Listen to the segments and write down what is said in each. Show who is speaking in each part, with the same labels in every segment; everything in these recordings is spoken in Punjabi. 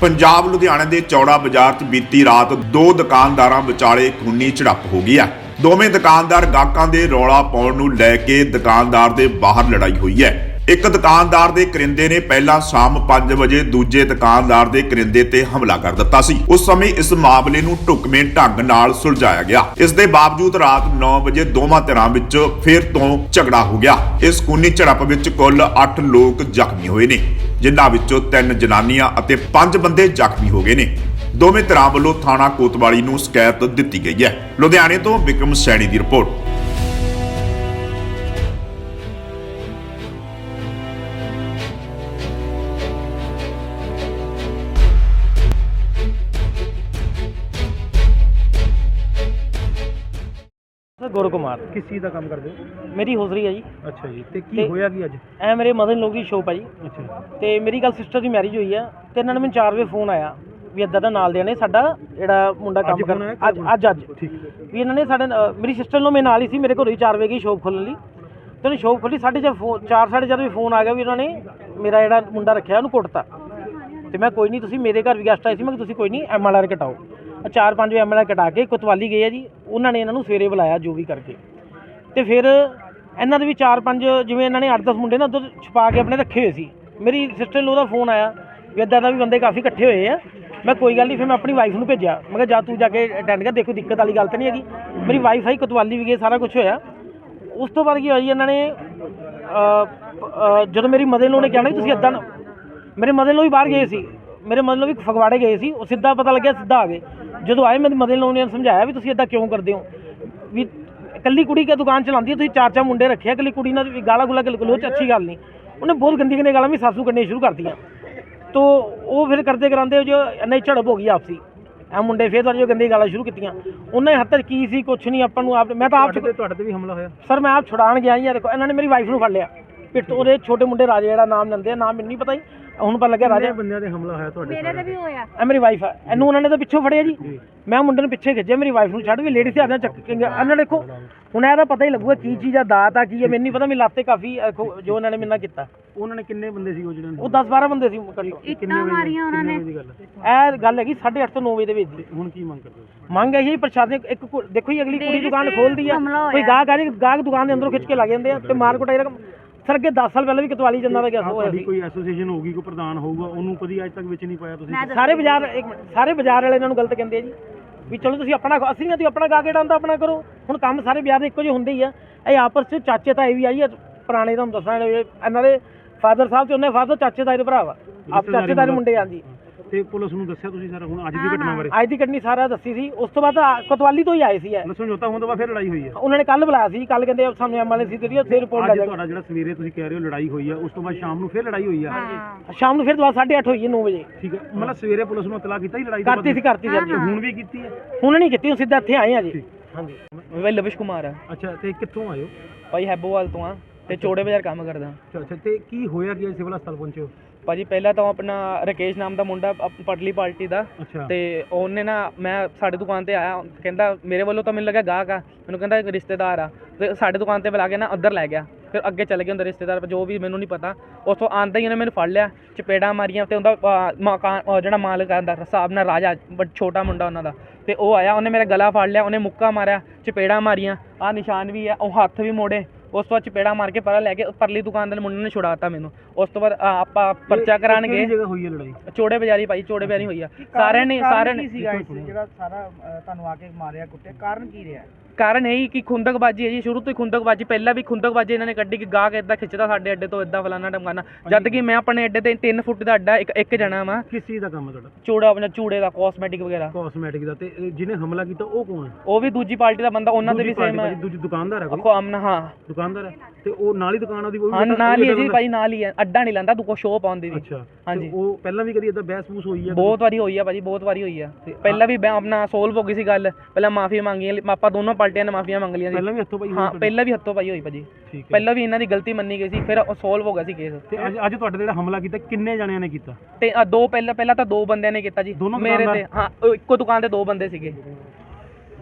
Speaker 1: ਪੰਜਾਬ ਲੁਧਿਆਣੇ ਦੇ ਚੌੜਾ ਬਾਜ਼ਾਰ 'ਚ ਬੀਤੀ ਰਾਤ ਦੋ ਦੁਕਾਨਦਾਰਾਂ ਵਿਚਾਲੇ ਖੂਨੀ ਝੜਪ ਹੋ ਗਈ ਹੈ। ਦੋਵੇਂ ਦੁਕਾਨਦਾਰ ਗਾਹਕਾਂ ਦੇ ਰੌਲਾ ਪਾਉਣ ਨੂੰ ਲੈ ਕੇ ਦੁਕਾਨਦਾਰ ਦੇ ਬਾਹਰ ਲੜਾਈ ਹੋਈ ਹੈ। ਇੱਕ ਦੁਕਾਨਦਾਰ ਦੇ ਕਰਿੰਦੇ ਨੇ ਪਹਿਲਾਂ ਸ਼ਾਮ 5 ਵਜੇ, ਦੂਜੇ ਦੁਕਾਨਦਾਰ ਦੇ ਕਰਿੰਦੇ ਤੇ ਹਮਲਾ ਕਰ ਦਿੱਤਾ ਸੀ। ਉਸ ਸਮੇਂ ਇਸ ਮਾਮਲੇ ਨੂੰ ਢੁਕਵੇਂ ਢੰਗ ਨਾਲ ਸੁਲਝਾਇਆ ਗਿਆ। ਇਸ ਦੇ ਬਾਵਜੂਦ ਰਾਤ 9 ਵਜੇ ਦੋਵਾਂ ਧਿਰਾਂ ਵਿੱਚ ਫਿਰ ਤੋਂ ਝਗੜਾ ਹੋ ਗਿਆ। ਇਸ ਖੂਨੀ ਝੜਪ ਵਿੱਚ ਕੁੱਲ 8 ਲੋਕ ਜ਼ਖਮੀ ਹੋਏ ਨੇ, ਜਿਨ੍ਹਾਂ ਵਿੱਚੋਂ ਤਿੰਨ ਜਨਾਨੀਆਂ ਅਤੇ ਪੰਜ ਬੰਦੇ ਜ਼ਖਮੀ ਹੋ ਗਏ ਨੇ। ਦੋਵੇਂ ਧਿਰਾਂ ਵੱਲੋਂ ਥਾਣਾ ਕੋਤਵਾਲੀ ਨੂੰ ਸ਼ਿਕਾਇਤ ਦਿੱਤੀ ਗਈ ਹੈ। ਲੁਧਿਆਣੇ ਤੋਂ ਵਿਕਰਮ ਸੈਣੀ ਦੀ ਰਿਪੋਰਟ।
Speaker 2: ਗੁਰੂ ਕੁਮਾਰ
Speaker 3: ਕਿਸ ਚੀਜ਼ ਦਾ ਕੰਮ ਕਰਦੇ ਹੋ?
Speaker 2: ਮੇਰੀ ਹੋਜ਼ਰੀ ਹੈ ਜੀ।
Speaker 3: ਅੱਛਾ ਜੀ ਤੇ ਕੀ
Speaker 2: ਤੇ-
Speaker 3: ਹੋਇਆ ਕੀ ਅੱਜ?
Speaker 2: ਐ ਮੇਰੇ ਮਦਰ ਲੋਕ ਦੀ ਸ਼ੋਪ ਹੈ ਜੀ।
Speaker 3: ਅੱਛਾ ਜੀ।
Speaker 2: ਤੇ ਮੇਰੀ ਕੱਲ ਸਿਸਟਰ ਦੀ ਮੈਰਿਜ ਹੋਈ ਆ ਤੇ ਇਹਨਾਂ ਨੇ ਮੈਨੂੰ 4 ਵਜੇ ਫੋਨ ਆਇਆ ਵੀ ਇੱਦਾਂ ਦਾ ਨਾਲ ਦੇ ਨੇ ਸਾਡਾ ਜਿਹੜਾ ਮੁੰਡਾ ਕੰਮ ਕਰ? ਅੱਜ ਅੱਜ ਅੱਜ।
Speaker 3: ਠੀਕ
Speaker 2: ਵੀ ਇਹਨਾਂ ਨੇ ਸਾਡੇ ਨਾਲ- ਮੇਰੀ ਸਿਸਟਰ ਨੂੰ ਮੇਰੇ ਨਾਲ ਹੀ ਸੀ ਮੇਰੇ ਘਰੋਂ ਹੀ 4 ਵਜੇ ਗਈ ਸ਼ੋਪ ਖੋਲ੍ਹਣ ਲਈ। ਤੇ ਉਹਨੇ ਸ਼ੋਪ ਖੋਲੀ ਸਾਢੇ ਚਾਰ ਫੋਨ 4 ਸਾਢੇ ਚਾਰ ਵਜੇ ਫੋਨ ਆ ਗਿਆ ਵੀ ਉਹਨਾਂ ਨੇ ਮੇਰਾ ਜਿਹੜਾ ਮੁੰਡਾ ਰੱਖਿਆ ਉਹਨੂੰ ਕੁੱਟਤਾ। ਤੇ ਮੈਂ ਕੋਈ ਨਹੀਂ ਤੁਸੀਂ ਮੇਰੇ ਘਰ ਵੀ ਗੈਸਟ ਆਏ ਸੀ ਮੈਂ ਕਿਹਾ ਤੁਸੀਂ ਕੋਈ ਨਹੀਂ ਐਮਐਲਆਰ ਕਟਾਓ। ਚਾਰ ਪੰਜ ਵਜੇ ਐਮਐਲਆਰ ਕਟਾ ਕੇ ਕੁਤਵਾਲੀ ਗਏ ਆ ਜੀ। ਉਹਨਾਂ ਨੇ ਇਹਨਾਂ ਨੂੰ ਸਵੇਰੇ ਬੁਲਾਇਆ ਜੋ ਵੀ ਕਰਕੇ। ਤੇ ਫਿਰ ਇਹਨਾਂ ਦੇ ਵੀ ਚਾਰ ਪੰਜ ਜਿਵੇਂ ਇਹਨਾਂ ਨੇ 8-10 ਮੁੰਡੇ ਨਾ ਉੱਧਰ ਛੁਪਾ ਕੇ ਆਪਣੇ ਰੱਖੇ ਹੋਏ ਸੀ। ਮੇਰੀ ਸਿਸਟਰ ਲੋ ਉਹਦਾ ਫੋਨ ਆਇਆ ਵੀ ਇੱਦਾਂ ਦਾ ਵੀ ਬੰਦੇ ਕਾਫੀ ਇਕੱਠੇ ਹੋਏ ਆ। ਮੈਂ ਕੋਈ ਗੱਲ ਨਹੀਂ ਫਿਰ ਮੈਂ ਆਪਣੀ ਵਾਈਫ ਨੂੰ ਭੇਜਿਆ। ਮੈਂ ਕਿਹਾ ਜਾ ਤੂੰ ਜਾ ਕੇ ਅਟੈਂਡ ਕਰ, ਦੇਖੋ ਦਿੱਕਤ ਵਾਲੀ ਗੱਲ ਤਾਂ ਨਹੀਂ ਹੈਗੀ। ਮੇਰੀ ਵਾਈਫ ਆਈ ਕੁਤਵਾਲੀ ਵੀ ਗਏ, ਸਾਰਾ ਕੁਝ ਹੋਇਆ। ਉਸ ਤੋਂ ਬਾਅਦ ਕੀ ਹੋਇਆ ਜੀ, ਇਹਨਾਂ ਨੇ ਜਦੋਂ ਮੇਰੀ ਮਦਰ ਨੂੰ ਨੇ ਕਹਿਣਾ ਵੀ ਤੁਸੀਂ ਇੱਦਾਂ ਨਾ ਮੇਰੇ ਮਦਰ ਨੂੰ ਵੀ ਬਾਹਰ ਗਏ ਸੀ। ਮੇਰੇ ਨੂੰ ਵੀ ਫਗਵਾੜੇ ਗਏ ਸੀ ਉਹ ਸਿੱਧਾ ਪਤਾ ਲੱਗਿਆ ਸਿੱਧਾ ਆ ਗਏ। ਜਦੋਂ ਆਏ ਮੇਰੀ ਮਦਰ ਨੂੰ ਨੇ ਸਮਝਾਇਆ ਵੀ ਤੁਸੀਂ ਇਦਾਂ ਕਿਉਂ ਕਰਦੇ ਹੋ? ਵੀ ਇਕੱਲੀ ਕੁੜੀ ਕੇ ਦੁਕਾਨ ਚਲਾਉਂਦੀ ਹੈ? ਤੁਸੀਂ ਚਾਰ ਚਾਰ ਮੁੰਡੇ ਰੱਖਿਆ ਇਕੱਲੀ ਕੁੜੀ ਨਾਲ ਵੀ ਗਾਲਾਂ ਗੁਲਾ ਗਲੋਚ ਅੱਛੀ ਗੱਲ ਨਹੀਂ। ਉਹਨੇ ਬਹੁਤ ਗੰਦੀ ਗੰਦੀ ਗਾਲਾਂ ਵੀ ਸਾਸੂ ਕੱਢਣੀਆਂ ਸ਼ੁਰੂ ਕਰਤੀਆਂ। ਤੋ ਉਹ ਫਿਰ ਕਰਦੇ ਕਰਾਂਦੇ ਜੋ ਨਹੀਂ ਝੜਪ ਹੋ ਗਈ ਆਪਸੀ। ਇਹ ਮੁੰਡੇ ਫੇਰ ਜੋ ਗੰਦੀ ਗਾਲਾਂ ਸ਼ੁਰੂ ਕੀਤੀਆਂ। ਉਹਨਾਂ ਦੇ ਹੱਥ ਕੀ ਸੀ ਕੁਛ ਨਹੀਂ ਆਪਾਂ ਨੂੰ ਆਪ ਮੈਂ ਤਾਂ ਆਪ
Speaker 3: ਤੁਹਾਡੇ ਤੇ ਤੁਹਾਡੇ ਤੇ ਵੀ ਹਮਲਾ ਹੋਇਆ।
Speaker 2: ਸਰ ਮੈਂ ਆਪ ਛੁਡਾਣ ਗਿਆ ਦੇਖੋ ਇਹਨਾਂ ਨੇ ਮੇਰੀ ਵਾਈਫ ਨੂੰ ਫੜ ਲਿਆ। ਪਿੱਟ ਉਹਦੇ ਛੋਟੇ ਮੁੰਡੇ ਰਾਜੇ ਜਿਹੜਾ ਨਾਮ ਲੈਂਦੇ ਆ ਨਾਮ ਮੈਨੂੰ ਨਹੀਂ ਪਤਾ ਜੀ। ਹੁਣ ਪਤਾ ਲੱਗਿਆ ਰਾਜਾ
Speaker 3: ਬੰਦਿਆਂ ਤੇ ਹਮਲਾ ਹੋਇਆ ਤੁਹਾਡੇ
Speaker 4: ਮੇਰੇ ਤੇ ਵੀ ਹੋਇਆ।
Speaker 2: ਇਹ ਮੇਰੀ ਵਾਈਫ ਆ। ਇਹਨੂੰ ਉਹਨਾਂ ਨੇ ਤਾਂ ਪਿੱਛੋਂ ਫੜਿਆ ਜੀ। ਮੈਂ ਮੁੰਡੇ ਨੂੰ ਪਿੱਛੇ ਖਿੱਚਿਆ ਮੇਰੀ ਵਾਈਫ ਨੂੰ ਛੱਡ ਵੀ ਲੇਡੀ ਸੀ ਆਦਨਾ ਚੱਕ ਕੇ ਗਿਆ। ਇਹਨਾਂ ਦੇਖੋ ਹੁਣ ਇਹਦਾ ਪਤਾ ਹੀ ਲੱਗੂਗਾ ਕੀ ਚੀਜ਼ ਆ ਦਾਤ ਆ ਕੀ ਆ। ਮੈਨੂੰ ਨਹੀਂ ਪਤਾ ਮੇਰੀ ਲਾਤੇ ਕਾਫੀ ਅਹ, ਖੋ- ਜੋ ਇਹਨਾਂ ਨੇ ਮੇਰੇ ਨਾਲ ਕੀਤਾ।
Speaker 3: ਉਹਨਾਂ ਨੇ ਕਿੰਨੇ ਬੰਦੇ ਸੀ ਉਹ ਜਿਹੜੇ
Speaker 2: ਉਹ 10 12 ਬੰਦੇ ਸੀ ਘੱਟੋ
Speaker 4: ਇੱਟਾਂ ਮਾਰੀਆਂ ਉਹਨਾਂ ਨੇ।
Speaker 3: ਦੀ ਗੱਲ ਹੈ
Speaker 2: ਇਹ ਗੱਲ ਹੈਗੀ 8:30 ਤੋਂ 9 ਵਜੇ ਦੇ ਵਿੱਚ ਦੀ।
Speaker 3: ਹੁਣ ਕੀ ਮੰਗ ਕਰਦੇ ਹੋ?
Speaker 2: ਮੰਗ ਹੈ ਜੀ ਪ੍ਰਸ਼ਾਸਨ ਇੱਕ ਕੁ- ਦੇਖੋ ਜੀ ਅਗਲੀ ਕੁੜੀ ਦੁਕਾਨ ਖੋਲਦੀ ਆ।
Speaker 4: ਹਮਲਾ
Speaker 2: ਕੋਈ। ਗਾਹਕ ਆ ਜੀ ਗਾਹਕ ਦੁਕਾਨ ਦੇ ਅੰਦਰੋਂ ਖਿੱਚ ਕੇ ਲੱਗ ਜਾਂਦੇ ਆ ਤੇ ਮਾਰ ਕੁਟਾਈ ਰਕਮ ਸਰ ਅੱਗੇ 10 ਸਾਲ ਪਹਿਲਾਂ ਵੀ ਕਤਵਾਲੀ ਜੰਦਾ ਦਾ ਗਿਆ ਹੋਇਆ
Speaker 3: ਤੁਹਾਡੀ
Speaker 2: ਸੀ।
Speaker 3: ਕੋਈ ਐਸੋਸੀਏਸ਼ਨ ਹੋਊਗੀ ਕੋਈ ਪ੍ਰਧਾਨ ਹੋਊਗਾ ਉਹਨੂੰ ਕਦੀ ਅੱਜ ਤੱਕ ਵਿੱਚ ਨਹੀਂ ਪਾਇਆ ਤੁਸੀਂ?
Speaker 4: ਦੱਸ-
Speaker 2: ਸਾਰੇ ਬਾਜ਼ਾਰ ਇੱਕ ਮਿੰਟ ਸਾਰੇ ਬਾਜ਼ਾਰ ਵਾਲੇ ਇਹਨਾਂ ਨੂੰ ਗਲਤ ਕਹਿੰਦੇ ਆ ਜੀ ਵੀ ਚਲੋ ਤੁਸੀਂ ਆਪਣਾ ਅਸੀਂ ਨਹੀਂ ਤੁਸੀਂ ਆਪਣਾ ਗਾ ਕੇ ਡਾਂਦਾ ਆਪਣਾ ਕਰੋ। ਹੁਣ ਕੰਮ ਸਾਰੇ ਬਾਜ਼ਾਰ ਦੇ ਇੱਕੋ ਜਿਹੇ ਹੁੰਦੇ ਹੀ ਆ। ਇਹ ਆਪਸ ਚ ਚਾਚੇ ਤਾਏ ਵੀ ਆਈ ਆ ਪੁਰਾਣੇ ਤੁਹਾਨੂੰ ਦੱਸਣਾ ਜਿਹੜੇ ਇਹਨਾਂ ਦੇ ਫਾਦਰ ਸਾਹਿਬ ਤੇ ਉਹਨੇ ਫਾਦਰ ਚਾਚੇ ਤਾਏ ਦੇ ਭਰਾ ਵਾ। ਆਪ ਚਾਚੇ ਤਾਏ ਦੇ ਮੁੰਡੇ ਆ ਜੀ।
Speaker 3: ਤੇ ਪੁਲਿਸ ਨੂੰ ਦੱਸਿਆ ਤੁਸੀਂ ਸਾਰਾ? ਹੁਣ ਅੱਜ ਦੀ ਘਟਨਾ ਬਾਰੇ।
Speaker 2: ਅੱਜ ਦੀ ਕੱਢਣੀ ਸਾਰਾ ਦੱਸੀ ਸੀ। ਉਸ ਤੋਂ ਬਾਅਦ ਕੋਤਵਾਲੀ ਤੋਂ ਹੀ ਆਏ ਸੀ ਇਹ।
Speaker 3: ਸਮਝੌਤਾ ਹੋਣ ਤੋਂ ਬਾਅਦ ਫਿਰ ਲੜਾਈ ਹੋਈ ਹੈ
Speaker 2: ਉਹਨਾਂ ਨੇ ਕੱਲ ਬੁਲਾਇਆ ਸੀ। ਕੱਲ ਕਹਿੰਦੇ ਸਾਨੂੰ ਐਮਐਲਏ ਸੀ ਤੇ ਉੱਥੇ ਰਿਪੋਰਟ ਲੈ
Speaker 3: ਅੱਜ
Speaker 2: ਜਾਓ
Speaker 3: ਤੁਹਾਡਾ ਜਿਹੜਾ ਸਵੇਰੇ ਤੁਸੀਂ ਕਹਿ ਰਹੇ ਹੋ ਲੜਾਈ ਹੋਈ ਹੈ ਉਸ ਤੋਂ ਬਾਅਦ ਸ਼ਾਮ ਨੂੰ ਫਿਰ ਲੜਾਈ ਹੋਈ ਹੈ
Speaker 4: ਹਾਂ।
Speaker 2: ਸ਼ਾਮ ਨੂੰ ਫਿਰ ਦੁਬਾਰਾ 8:30 ਹੋਈ ਹੈ 9 ਵਜੇ।
Speaker 3: ਠੀਕ ਹੈ ਮਤਲਬ ਸਵੇਰੇ ਪੁਲਿਸ ਨੂੰ ਇਤਲਾਹ ਕੀਤਾ ਹੀ ਲੜਾਈ
Speaker 2: ਕਰਤੀ ਸੀ ਕਰਤੀ ਜੀ?
Speaker 3: ਹੁਣ ਵੀ ਕੀਤੀ ਹੈ
Speaker 2: ਹੁਣ ਨਹੀਂ ਕੀਤੀ ਹੁਣ ਸਿੱਧਾ ਇੱਥੇ ਆਏ ਆ ਜੀ। ਹਾਂਜੀ।
Speaker 5: ਮੈਂ ਲਵਿਸ਼ ਕੁਮਾਰ ਆ।
Speaker 3: ਅੱਛਾ ਤੇ ਕਿੱਥੋਂ ਹੋ?
Speaker 5: ਭਾਈ ਹੈਬੋਵਾਲ ਤੋਂ ਆ। ਤੇ ਚੋੜੇ ਬਾਜ਼ਾਰ ਕੰਮ ਕਰਦਾ।
Speaker 3: ਅੱਛਾ ਅੱਛਾ। ਤੇ ਕੀ ਹੋਇਆ ਕੀ ਸਿਵਲ ਹਸਪਤਾਲ ਪਹੁੰਚੇ ਹੋ?
Speaker 5: ਭਾਜੀ ਪਹਿਲਾਂ ਤਾਂ ਉਹ ਆਪਣਾ ਰਕੇਸ਼ ਨਾਮ ਦਾ ਮੁੰਡਾ ਅਪ- ਪਟਲੀ ਪਾਰਟੀ ਦਾ।
Speaker 3: ਅੱਛਾ।
Speaker 5: ਤੇ ਉਹਨੇ ਨਾ ਮੈਂ ਸਾਡੇ ਦੁਕਾਨ ਤੇ ਆਇਆ ਕਹਿੰਦਾ ਮੇਰੇ ਵੱਲੋਂ ਤਾਂ ਮੈਨੂੰ ਲੱਗਾ ਗਾਹਕ ਆ ਮੈਨੂੰ ਕਹਿੰਦਾ ਇੱਕ ਰਿਸ਼ਤੇਦਾਰ ਆ। ਤੇ ਸਾਡੇ ਦੁਕਾਨ ਤੇ ਬੁਲਾ ਕੇ ਨਾ ਉੱਧਰ ਲੈ ਗਿਆ ਫਿਰ ਅੱਗੇ ਚਲੇ ਗਏ ਉਹਦਾ ਰਿਸ਼ਤੇਦਾਰ ਜੋ ਵੀ ਮੈਨੂੰ ਨਹੀਂ ਪਤਾ। ਉੱਥੋਂ ਆਂਦਾ ਹੀ ਉਹਨੇ ਮੈਨੂੰ ਫੜ ਲਿਆ ਚਪੇੜਾਂ ਮਾਰੀਆਂ ਤੇ ਉਹਦਾ ਅਹ, ਮਕਾਨ ਜਿਹੜਾ ਮਾਲਕ ਆਂਦਾ ਹਿਸਾਬ ਨਾਲ ਰਾਜਾ ਬਟ ਛੋਟਾ ਮੁੰਡਾ ਉਹਨਾਂ ਦਾ। ਤੇ ਉਹ ਆਇਆ ਉਹਨੇ ਮੇਰਾ ਗਲਾ ਫੜ ਲਿਆ ਉਹਨੇ ਮੁੱਕਾ ਮਾਰਿਆ ਚਪੇੜਾਂ ਮਾਰੀਆਂ। ਆ ਨਿਸ਼ਾਨ ਵੀ ਆ ਉਹ ਹੱਥ ਵੀ ਮੋੜੇ। ਉਸ ਤੋਂ ਬਾਅਦ ਚਪੇੜਾ ਮਾਰ ਕੇ ਪਰਾਂ ਲੈ ਕੇ ਪਰਲੀ ਦੁਕਾਨ ਦੇ ਮੁੰਡੇ ਨੇ ਛੁਡਾਤਾ ਮੈਨੂੰ। ਉਸ ਤੋਂ ਬਾਅਦ ਆ, ਆਪਾਂ ਪਰਚਾ ਕਰਾਣ
Speaker 3: ਕਿਹੜੀ
Speaker 5: ਗਏ
Speaker 3: ਜਗ੍ਹਾ ਹੋਈ ਹੈ ਲੜਾਈ?
Speaker 5: ਚੋੜੇ ਬਾਜ਼ਾਰੀ ਭਾਈ ਚੋੜੇ ਬਾਜ਼ਾਰੀ ਹੋਈ ਆ। ਸਾਰਿਆਂ ਨੇ ਸਾਰਿਆਂ ਨੇ
Speaker 6: ਜਿਹੜਾ ਸਾਰਾ ਅ, ਤੁਹਾਨੂੰ ਆ ਕੇ ਮਾਰਿਆ ਕੁੱਟਿਆ? ਕਾਰਨ ਕੀ ਰਿਹਾ?
Speaker 5: ਕਾਰਨ ਇਹ ਹੀ ਕਿ ਖੁੰਦਕਬਾਜੀ ਹੈ ਜੀ ਸ਼ੁਰੂ ਤੋਂ ਹੀ ਖੁੰਦਕਬਾਜੀ ਪਹਿਲਾਂ ਵੀ ਖੁੰਦਕਬਾਜੀ ਇਹਨਾਂ ਨੇ ਕੱਢੀ ਕਿ ਗਾਹਕ ਇਦਾਂ ਖਿੱਚਦਾ ਸਾਡੇ ਅੱਡੇ ਤੋਂ ਇਦਾਂ ਫਲਾਣਾ ਟਮਕਾਣਾ ਜਦ ਕਿ ਮੈਂ ਆਪਣੇ ਅੱਡੇ ਤੇ 3 ਫੁੱਟ ਦਾ ਅੱਡਾ ਇੱਕ ਇੱਕ ਜਣਾ ਵਾਂ।
Speaker 3: ਕਿਸ ਚੀਜ਼ ਦਾ ਕੰਮ ਹੈ ਤੁਹਾਡਾ?
Speaker 5: ਚੂੜਾ ਆਪਣਾ ਚੂੜੇ ਦਾ ਕਾਸਮੈਟਿਕ ਵਗੈਰਾ।
Speaker 3: ਕਾਸਮੈਟਿਕ ਦਾ ਤੇ ਜਿਹਨੇ ਹਮਲਾ ਕੀਤਾ ਉਹ ਕੌਣ ਹੈ?
Speaker 5: ਉਹ ਵੀ ਦੂਜੀ ਪਾਰਟੀ ਦਾ ਬੰਦਾ ਉਹਨਾਂ ਦੇ ਵੀ ਸੇਮ
Speaker 3: ਭਾਜੀ, ਦੂਜੀ ਦੁਕਾਨਦਾਰ ਹੈ ਕੋਈ?
Speaker 5: ਅਮਨ ਹਾਂ।
Speaker 3: ਦੁਕਾਨਦਾਰ ਹੈ? ਤੇ ਉਹ ਨਾਲ ਹੀ ਦੁਕਾਨ ਉਹਦੀ ਉਹ ਵੀ
Speaker 5: ਹਾਂ ਨਾਲ ਹੀ ਹੈ ਜੀ ਭਾਈ ਨਾਲ ਹੀ ਹੈ। ਅੱਡਾ ਨਹੀਂ ਲਾਂਦਾ ਤੂੰ ਕੋ ਸ਼ੋਪ ਆਉਂਦੀ ਵੀ।
Speaker 3: ਅੱਛਾ
Speaker 5: ਹਾਂਜੀ।
Speaker 3: ਉਹ ਪਹਿਲਾਂ ਵੀ ਕਦੀ ਇਦਾਂ ਬਹਿਸ ਬੂਸ ਹੋਈ ਹੈ
Speaker 5: ਬਹੁਤ ਵਾਰੀ ਹੋਈ ਆ ਭਾਜੀ ਬਹੁਤ ਵਾਰੀ ਹੋਈ ਆ। ਪਹਿਲਾਂ ਵੀ ਆਪਣਾ ਸੋਲਵ ਹੋ ਗਈ ਸੀ ਗੱਲ। ਪਹਿਲਾਂ ਮਾਫੀ ਮੰਗੀ ਆਪਾਂ ਦੋਨੋਂ ਪਾਰਟੀਆਂ ਨੇ ਮਾਫੀਆਂ ਮੰਗ ਲਈਆਂ ਸੀ।
Speaker 3: ਪਹਿਲਾਂ ਵੀ ਹੱਥੋਂ ਪਾਈ ਹੋਈ
Speaker 5: ਹਾਂ? ਪਹਿਲਾਂ ਵੀ ਹੱਥੋਂ ਪਾਈ ਹੋਈ ਭਾਜੀ।
Speaker 3: ਠੀਕ ਹੈ।
Speaker 5: ਪਹਿਲਾਂ ਵੀ ਇਹਨਾਂ ਦੀ ਗਲਤੀ ਮੰਨੀ ਗਈ ਸੀ ਫਿਰ ਉਹ ਸੋਲਵ ਹੋ ਗਿਆ ਸੀ ਕੇਸ
Speaker 3: ਤੇ ਅੱਜ ਅੱਜ ਤੁਹਾਡੇ ਜਿਹੜਾ ਹਮਲਾ ਕੀਤਾ ਕਿੰਨੇ ਜਣਿਆਂ ਨੇ ਕੀਤਾ?
Speaker 5: ਤੇ ਆਹ ਦੋ ਪਹਿਲਾਂ ਪਹਿਲਾਂ ਤਾਂ ਦੋ ਬੰਦਿਆਂ ਨੇ ਕੀਤਾ ਜੀ।
Speaker 3: ਦੋਨੋਂ
Speaker 5: ਮੇਰੇ ਤੇ? ਹਾਂ ਉਹ ਇੱਕੋ ਦੁਕਾਨ ਤੇ ਦੋ ਬੰਦੇ ਸੀਗੇ।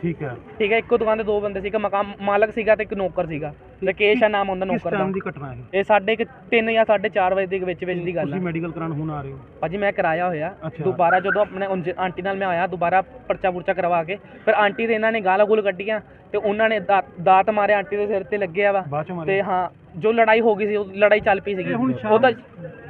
Speaker 3: ਠੀਕ ਹੈ।
Speaker 5: ਠੀਕ ਹੈ ਇੱਕੋ ਦੁਕਾਨ ਤੇ ਦੋ ਬੰਦੇ ਸੀ ਇੱਕ ਮਕਾਨ ਮਾਲਕ ਸੀਗਾ ਤੇ ਇੱਕ ਨੌਕਰ ਸੀਗਾ। ਰਕੇਸ਼ ਆ ਨਾਮ ਹੁੰਦਾ
Speaker 3: ਕਿਸ
Speaker 5: ਨੌਕਰ ਦਾ।
Speaker 3: ਟਾਈਮ ਦੀ ਘਟਨਾ ਹੈ
Speaker 5: ਇਹ ਸਾਡੇ ਇੱਕ 3 ਜਾਂ 4:30 ਵਜੇ ਦੇ ਵਿੱਚ ਵਿੱਚ ਦੀ ਗੱਲ
Speaker 3: ਤੁਸੀਂ
Speaker 5: ਹੈ
Speaker 3: ਮੈਡੀਕਲ ਕਰਾਉਣ ਹੁਣ ਆ ਰਹੇ ਹੋ?
Speaker 5: ਭਾਜੀ ਮੈਂ ਕਰਾਇਆ ਹੋਇਆ।
Speaker 3: ਅੱਛਾ।
Speaker 5: ਦੁਬਾਰਾ ਜਦੋਂ ਆਪਣੇ ਉਂਝ ਆਂਟੀ ਨਾਲ ਮੈਂ ਆਇਆ ਦੁਬਾਰਾ ਪਰਚਾ ਪੁਰਚਾ ਕਰਵਾ ਕੇ ਫਿਰ ਆਂਟੀ ਦੇ ਇਹਨਾਂ ਨੇ ਗਾਲਾਂ ਗੂਲ ਕੱਢੀਆਂ ਤੇ ਉਹਨਾਂ ਨੇ ਦਾ- ਦਾਤ ਮਾਰੇ ਆਂਟੀ ਦੇ ਸਿਰ ਤੇ ਲੱਗਿਆ ਵਾ।
Speaker 3: ਬਾਅਦ ਚੋਂ ਮਾਰੇ?
Speaker 5: ਤੇ ਹਾਂ ਜੋ ਲੜਾਈ ਹੋ ਗਈ ਸੀ ਉਹ ਲੜਾਈ ਚੱਲ ਪਈ ਸੀਗੀ।
Speaker 3: ਇਹ ਹੁਣ
Speaker 5: ਉਹ ਤਾਂ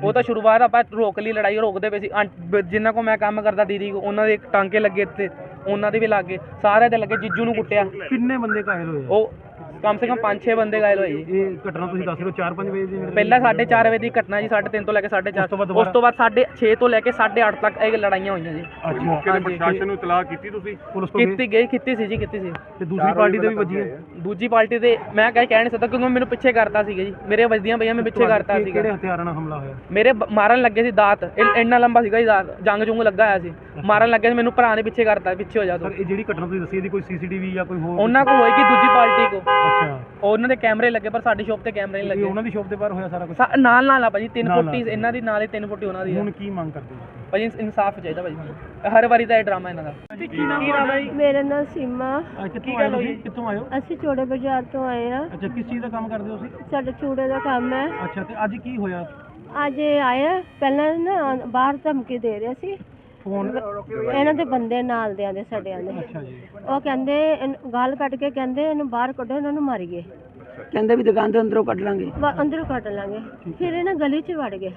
Speaker 5: ਉਹ ਤਾਂ ਸ਼ੁਰੂਆਤ ਆਪਾਂ ਰੋਕ ਲਈ ਲੜਾਈ ਰੋਕਦੇ ਪਏ ਸੀ। ਆਂ- ਬ- ਜਿਨ੍ਹਾਂ ਕੋ ਮੈਂ ਕੰਮ ਕਰਦਾ ਦੀਦੀ ਕੋ ਉਹਨਾਂ ਦੇ ਟਾਂਕੇ ਲੱਗੇ ਤੇ ਉਹਨਾਂ ਦੇ ਵੀ ਲੱਗੇ ਸਾਰਿਆਂ ਦੇ ਲੱਗੇ ਜੀਜੂ ਨੂੰ ਕੁੱਟਿਆ।
Speaker 3: ਕਿੰਨੇ ਬੰਦੇ ਘਾਇਲ ਹੋਏ ਆ?
Speaker 5: ਉਹ ਕਮ ਸੇ ਕਮ 5-6 ਬੰਦੇ ਘਾਇਲ ਹੋਏ ਜੀ।
Speaker 3: ਇਹ ਘਟਨਾ ਤੁਸੀਂ ਦੱਸ ਰਹੇ ਹੋ 4-5 ਵਜੇ ਦੀ
Speaker 5: ਪਹਿਲਾਂ 4:30 ਵਜੇ ਦੀ ਘਟਨਾ ਜੀ 3:30 ਤੋਂ ਲੈ ਕੇ 4:30
Speaker 3: ਉਸ ਤੋਂ ਬਾਅਦ
Speaker 5: ਉਸ ਤੋਂ ਬਾਅਦ 6:30 ਤੋਂ ਲੈ ਕੇ 8:30 ਤੱਕ ਇਹ ਲੜਾਈਆਂ ਹੋਈਆਂ ਜੀ।
Speaker 3: ਅੱਛਾ।
Speaker 5: ਹਾਂਜੀ।
Speaker 3: ਨੂੰ ਇਤਲਾਹ ਕੀਤੀ ਤੁਸੀਂ? ਪੁਲਿਸ ਤੋਂ
Speaker 5: ਕੀਤੀ ਗਈ ਕੀਤੀ ਸੀ ਜੀ ਕੀਤੀ ਸੀ।
Speaker 3: ਤੇ ਦੂਸਰੀ ਪਾਰਟੀ ਤੇ ਵੀ ਵੱਜੀ ਹੈ?
Speaker 5: ਦੂਜੀ ਪਾਰਟੀ ਤੇ ਮੈਂ ਕਹਿ ਕਹਿ ਨਹੀਂ ਸਕਦਾ ਕਿਉਂਕਿ ਮੈਨੂੰ ਪਿੱਛੇ ਕਰਤਾ ਸੀਗਾ ਜੀ। ਮੇਰੇ ਵੱਜਦੀਆਂ ਪਈਆਂ ਮੈਂ ਪਿੱਛੇ ਕਰਤਾ ਸੀਗਾ।
Speaker 3: ਕਿਹੜੇ ਹਥਿਆਰਾਂ ਨਾਲ ਹਮਲਾ ਹੋਇਆ?
Speaker 5: ਮੇਰੇ ਮਾਰਨ ਲੱਗੇ ਸੀ ਦਾਤ। ਇੰਨਾ ਲੰਬਾ ਸੀਗਾ ਜੀ ਦਾਤ। ਜੰਗ ਜੁੰਗ ਲੱਗਾ ਹੋਇਆ ਸੀ। ਮਾਰਨ ਲੱਗੇ ਸੀ ਮੈਨੂੰ ਭਰਾ ਨੇ ਪਿੱਛੇ ਕਰਤਾ ਪਿੱਛੇ ਹੋ ਜਾ ਤੂੰ।
Speaker 3: ਇਹ ਜਿਹੜੀ ਘਟਨਾ ਤੁਸੀਂ ਦੱਸੀ ਇਹਦੀ ਕੋਈ ਸੀਸੀਟੀਵੀ ਜਾਂ ਕੋਈ ਹੋਰ?
Speaker 5: ਉਹਨਾਂ ਕੋ ਹੋਏਗੀ ਦੂਜੀ ਪਾਰਟੀ ਕੋ
Speaker 3: ਅੱਛਾ।
Speaker 5: ਉਹਨਾਂ ਦੇ ਕੈਮਰੇ ਲੱਗੇ ਪਰ ਸਾਡੀ ਸ਼ੋਪ ਤੇ ਕੈਮਰੇ ਨਹੀਂ
Speaker 3: ਇਹ
Speaker 5: ਲੱਗੇ।
Speaker 3: ਉਹਨਾਂ ਦੀ ਸ਼ੋਪ ਤੇ ਬਾਹਰ ਹੋਇਆ ਸਾਰਾ ਕੁਝ
Speaker 5: ਸਾ- ਨਾਲ ਨਾਲ ਆ ਭਾਜੀ 3
Speaker 3: ਨਾਲ
Speaker 5: ਫੁੱਟੀ
Speaker 3: ਨਾਲ।
Speaker 5: ਇਹਨਾਂ ਦੀ ਨਾਲ ਹੀ 3 ਫੁੱਟੀ ਉਹਨਾਂ ਦੀ
Speaker 3: ਹੁਣ ਕੀ ਮੰਗ ਕਰਦੇ ਹੋ
Speaker 5: ਭਾਜੀ ਇਨਸਾਫ ਚਾਹੀਦਾ ਭਾਜੀ ਹਰ ਵਾਰੀ ਦਾ ਇਹ ਡਰਾਮਾ ਇਹਨਾਂ ਦਾ।
Speaker 3: ਕੀ ਨਾਮ ਹੈ
Speaker 4: ਮੇਰਾ ਨਾਮ ਸੀਮਾ।
Speaker 3: ਕਿੱਥੋਂ ਆਏ ਹੋ ਕਿੱਥੋਂ ਆਏ ਹੋ?
Speaker 4: ਅਸੀਂ ਚੋੜੇ ਬਾਜ਼ਾਰ ਤੋਂ ਆਏ ਆ।
Speaker 3: ਅੱਛਾ ਕਿਸ ਚੀਜ਼ ਦਾ ਕੰਮ ਕਰਦੇ ਹੋ ਤੁਸੀਂ?
Speaker 4: ਸਾਡਾ ਚੂੜੇ ਦਾ ਕੰਮ ਹੈ।
Speaker 3: ਅੱਛਾ ਤੇ ਅੱਜ ਕੀ ਹੋਇਆ?
Speaker 4: ਅੱਜ ਇਹ ਆਇਆ ਪਹਿਲਾਂ ਨਾ ਬਾਹਰ ਧਮਕੀ ਦੇ ਰਿਹਾ ਸੀ।
Speaker 3: ਫੋਨ
Speaker 4: ਇਹਨਾਂ ਦੇ ਬੰਦੇ ਨਾਲ ਦੇ ਆਂਦੇ ਸਾਡੇ ਆਂਦੇ।
Speaker 3: ਅੱਛਾ ਜੀ।
Speaker 4: ਉਹ ਕਹਿੰਦੇ ਇਹਨੂੰ- ਗਾਲ ਕੱਢ ਕੇ ਕਹਿੰਦੇ ਇਹਨੂੰ ਬਾਹਰ ਕੱਢੋ ਇਹਨਾਂ ਨੂੰ ਮਾਰੀਏ
Speaker 6: ਕਹਿੰਦੇ ਵੀ ਦੁਕਾਨ ਦੇ ਅੰਦਰੋਂ ਕੱਢ ਲਾਂਗੇ।
Speaker 4: ਅੰਦਰੋਂ ਕੱਢ ਲਾਂਗੇ। ਫਿਰ ਇਹ ਨਾ ਗਲੀ 'ਚ ਵੜ ਗਏ।